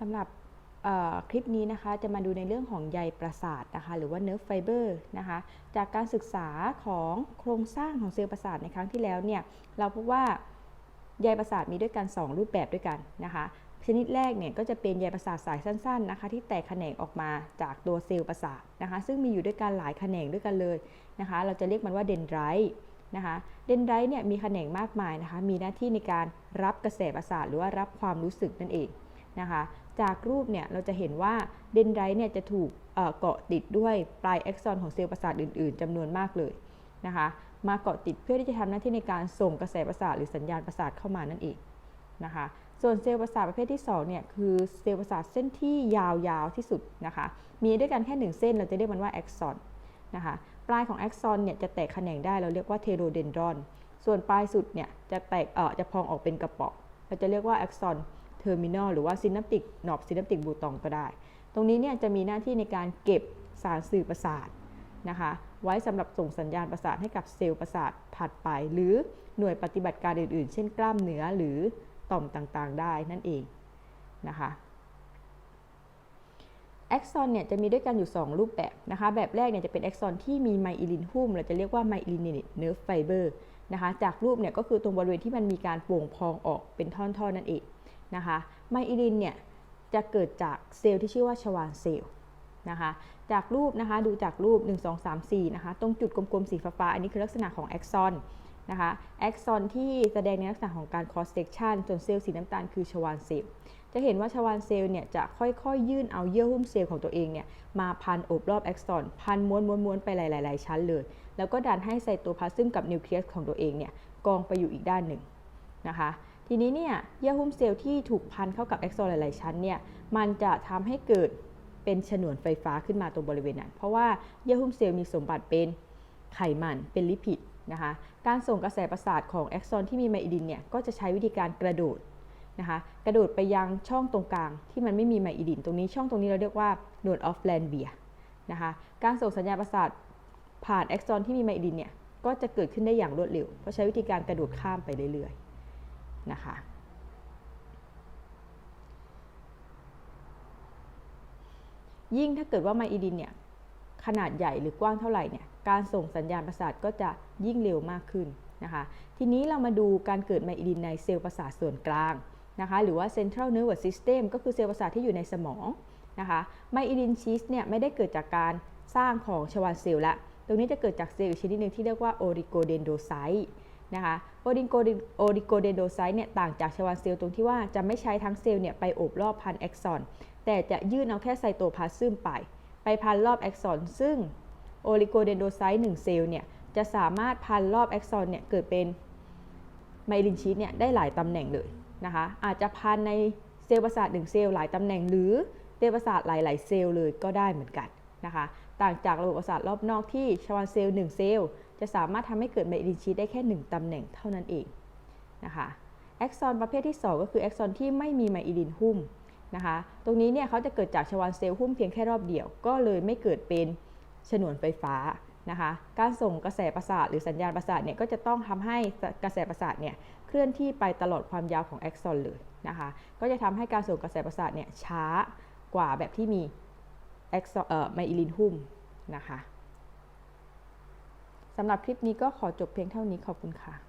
สำหรับคลิปนี้นะคะจะมาดูในเรื่องของใยประสาทนะคะหรือว่า nerve fiber นะคะจากการศึกษาของโครงสร้างของเซลล์ประสาทในครั้งที่แล้วเนี่ยเราพบว่าใยประสาทมีด้วยกัน 2 รูปแบบด้วยกันนะคะชนิดแรกเนี่ยก็จะเป็นใยประสาทสายสั้นๆนะคะที่แตกแขนงออกมาจากตัวเซลล์ประสาทนะคะซึ่งมีอยู่ด้วยกันหลายแขนงด้วยกันเลยนะคะเราจะเรียกมันว่าเดนไดรต์นะคะเดนไดรต์เนี่ยมีแขนงมากมายนะคะมีหน้าที่ในการรับกระแสประสาทหรือว่ารับความรู้สึกนั่นเอง นะคะ จากรูปเนี่ยเราจะเห็นว่าเดนไดรต์เนี่ยจะถูกเกาะติดด้วยปลายแอ็กซอนของเซลล์ประสาทอื่น ๆจำนวนมากเลยนะคะมาเกาะติดเพื่อที่จะทำหน้าที่ในการส่งกระแสประสาทหรือสัญญาณประสาทเข้ามานั่นเองนะคะ ส่วนเซลล์ประสาทประเภทที่2เนี่ยคือเซลล์ประสาทเส้นที่ยาวๆที่สุดนะคะ มีด้วยกันแค่ 1 เส้นเราจะเรียกมันว่าแอ็กซอนนะคะ ปลายของแอ็กซอนเนี่ยจะแตกแขนงได้เราเรียกว่าเทโรเดนดรอน ส่วนปลายสุดเนี่ยจะแตกเอ่อจะพองออกเป็นกระป๋องเราจะเรียกว่าแอ็กซอน อร์มินอลหรือว่าซินัปติกหนอบซินัปติกบูตองก็ได้ ตรงนี้เนี่ยจะมีหน้าที่ในการเก็บสารสื่อประสาทนะคะไว้สำหรับส่งสัญญาณประสาทให้กับเซลล์ประสาทถัดไป หรือหน่วยปฏิบัติการอื่น ๆ เช่นกล้ามเนื้อหรือต่อมต่างๆ ได้นั่นเองนะคะแอ็กซอนเนี่ยจะมีด้วยกันอยู่ 2 รูปแบบนะคะ แบบแรกเนี่ยจะเป็นแอ็กซอนที่มีไมอิลินหุ้มเราจะเรียกว่าไมอิลินเนื้อไฟเบอร์นะคะ จากรูปเนี่ยก็คือตรงบริเวณที่มันมีการโป่งพองออกเป็นท่อนๆนนั่นเอง นะคะไมอิลินเนี่ยจะเกิดจากเซลล์ที่ชื่อว่าชวานเซลล์นะคะจากรูปนะคะดูจากรูป 1 2 3 4นะคะตรงจุดกลมๆสีฟ้าๆอันนี้คือลักษณะของแอ็กซอนนะคะแอ็กซอนที่แสดงในลักษณะของการ cross section ส่วนเซลล์สีน้ำตาลคือชวานเซลล์จะเห็นว่าชวานเซลล์เนี่ยจะค่อยๆ ยื่นเอาเยื่อหุ้มเซลล์ของตัวเองเนี่ยมาพันโอบรอบแอ็กซอนพันม้วนๆๆไปหลายๆ ชั้นเลย แล้วก็ดันให้ไซโตพลาซึมกับนิวเคลียสของตัวเองเนี่ยกองไปอยู่อีกด้านหนึ่งนะคะ ทีนี้เนี่ยเยื่อหุ้มเซลล์ที่ถูกพันเข้ากับแอ็กซนหลาย ๆ ชั้นเนี่ยมันจะทำให้เกิดเป็นฉนวนไฟฟ้าขึ้นมาตรงบริเวณนั้น เพราะว่าเยื่อหุ้มเซลล์มีสมบัติเป็นไขมันเป็นลิปิดนะคะการส่งกระแสประสาทของแอ็กซอนที่มีไมอิดินเนี่ยก็จะใช้วิธีการกระโดดนะคะกระโดดไปยังช่องตรงกลางที่มันไม่มีไมอิดิน ตรงนี้ช่องตรงนี้เราเรียกว่าโนดออฟแลนเวียนะคะการส่งสัญญาณประสาทผ่านแอ็กซอนที่มีไมอิดินเนี่ยก็จะเกิดขึ้นได้อย่างรวดเร็วเพราะใช้วิธีการกระโดดข้ามไปเรื่อยๆ นะคะยิ่งถ้าเกิดว่าไมอิดินเนี่ยขนาดใหญ่หรือกว้างเท่าไหร่เนี่ยการส่งสัญญาณประสาทก็จะยิ่งเร็วมากขึ้นนะคะ ทีนี้เรามาดูการเกิดไมอิดินในเซลล์ประสาทส่วนกลางนะคะหรือว่า central nervous system ก็คือเซลล์ประสาทที่อยู่ในสมองนะคะไมอิดินชีสเนี่ยไม่ได้เกิดจากการสร้างของชวานเซลล์ละ ตรงนี้จะเกิดจากเซลล์อีกชนิดหนึ่งที่เรียกว่าโอริโกเดนโดไซต์ นะคะโอริโกโอริโกเดนโดไซต์เนี่ยต่างจากชวานเซลล์ตรงที่ว่าจะไม่ใช้ทั้งเซลล์เนี่ยไปโอบรอบพันแอ็กซอน แต่จะยื่นเอาแค่ไซโตพลาซึมไป ไปพันรอบแอ็กซอน ซึ่งโอลิโกเดนโดไซต์1เซลล์เนี่ยจะสามารถพันรอบแอ็กซอนเนี่ยเกิดเป็นไมลินชีตเนี่ยได้หลายตำแหน่งเลยนะคะอาจจะพันในเซลล์ประสาท1เซลล์หลายตำแหน่งหรือเซลล์ประสาทหลาย ๆ เซลล์เลยก็ได้เหมือนกันนะคะ ต่างจากระบบประสาทรอบนอกที่ชวานเซลล์1เซลล์จะสามารถทำให้เกิดไมลินชีได้แค่ 1ตำแหน่งเท่านั้นเองนะคะแอ็กซอนประเภทที่ 2 ก็คือแอ็กซอนที่ไม่มีไมอิลินหุ้มนะคะ ตรงนี้เนี่ยเขาจะเกิดจากชวานเซลล์หุ้มเพียงแค่รอบเดียว ก็เลยไม่เกิดเป็นฉนวนไฟฟ้านะคะ การส่งกระแสประสาทหรือสัญญาณประสาทเนี่ยก็จะต้องทำให้กระแสประสาทเนี่ยเคลื่อนที่ไปตลอดความยาวของแอ็กซอนเลยนะคะ ก็จะทำให้การส่งกระแสประสาทเนี่ยช้ากว่าแบบที่มี ไมอิลินหุ้มนะคะสำหรับคลิปนี้ก็ขอจบเพียงเท่านี้ขอบคุณค่ะ